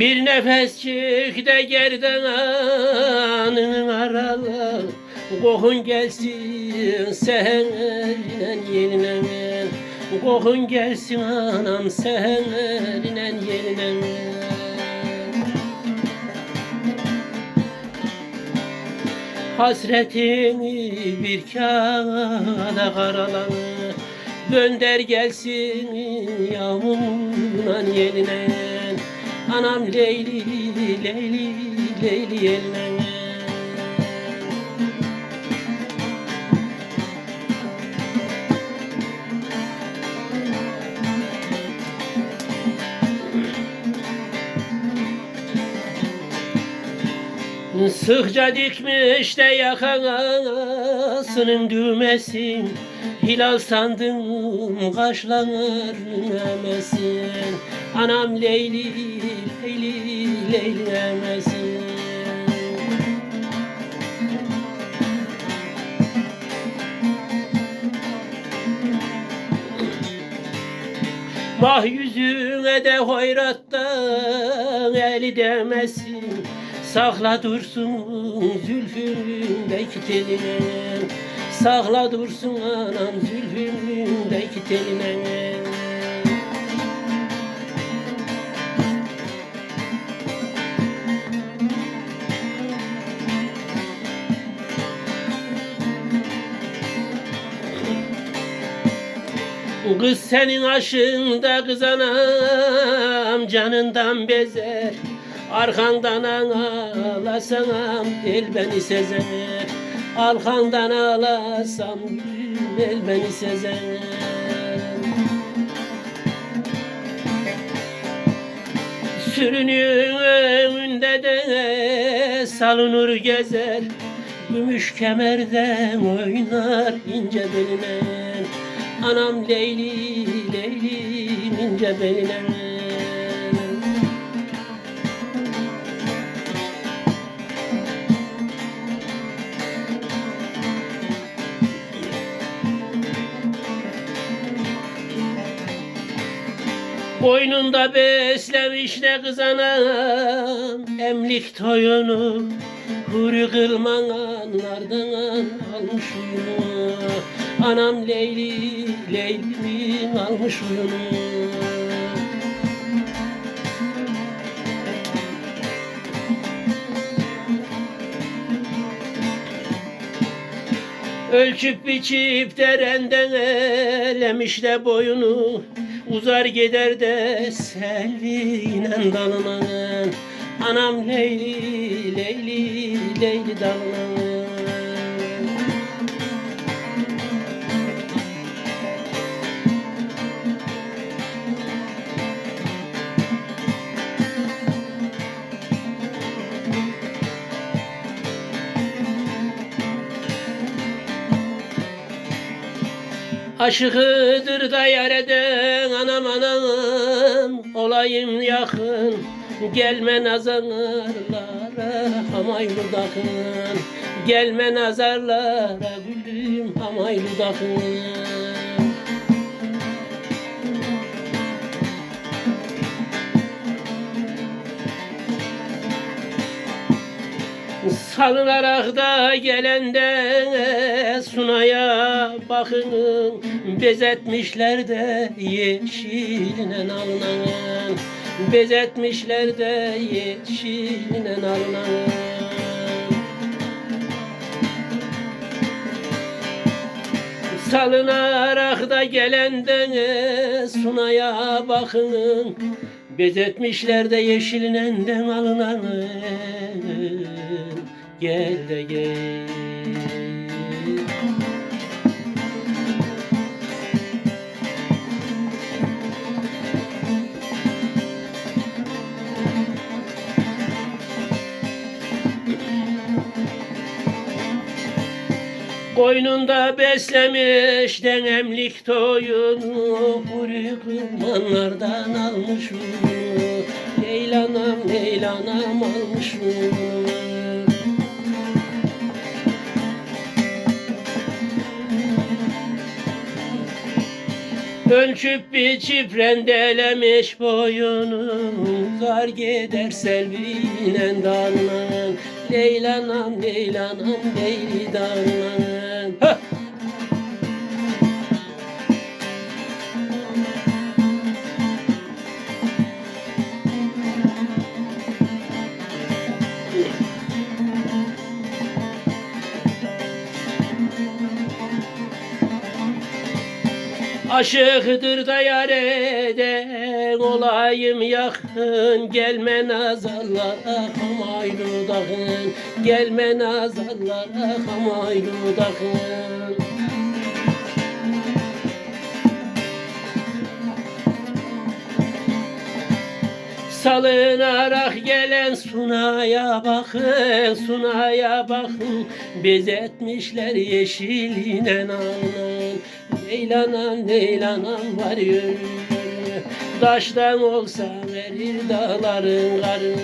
Bir nefes çık de gerden anının aralı. Kokun gelsin sen elinen yerinen Kokun gelsin anam sen elinen yerinen Hasretini bir kağıda karalanı. Gönder gelsin yağmurla yeline Anam Leyli, Leyli, Leyli yeline Sıkça dikmiş de yakasının düğmesin Hilal sandım kaşlar emesin. Anam Leyli, Leyli, Leyli emesin. Vah yüzüne de hoyrattan eli demesin. Sakla dursun zülfümdeki teline Sakla dursun anam zülfümdeki teline Kız senin aşığında kız anam canından bezer Arkandan ağlasam el beni sezer. Arkandan ağlasam el beni sezer. Sürünün önünde de salınır gezer. Gümüş kemerden oynar ince beline. Anam Leyli, Leyli ince beline Boynunda beslemiş ne kız anam Emlik toyunu Huri kılmanlardan almış uyunu Anam Leyli, Leyli'nin almış uyunu Ölçüp biçip derenden elemiş de boyunu Uzar gider de selvinen dalına Anam Leyli, Leyli, Leyli dalına Aşıkıdır da yar eden anam anam Olayım yakın. Gelme nazarlara Hamay dudakın. Gelme nazarlara gülüm hamay dudakın. Salınarak da gelende sunaya bakın Bezetmişler de yeşiline alınan. Bezetmişler de yeşiline alınan. Salınarak da gelende sunaya bakın Bezetmişler de yeşilinden alınan. Gel de gel Koynunda beslemiş denemlik toyunu Kuru kırmanlardan almış onu Leylanam leylanam almış onu Ölçüp biçip rendelemiş boyunu Zar gider selvinen dalından Leylanam leylanam leylidanam Hah! Aşıktır da yar eden olayım yakın Gelme nazarlara hamaylu dağın Gelme nazarlara hamaylu dağın Salınarak gelen sunaya bakın, sunaya bakın. Bezetmişler yeşiline nalan Leylanan, leylanan var yürü Taştan olsa verir dağların karı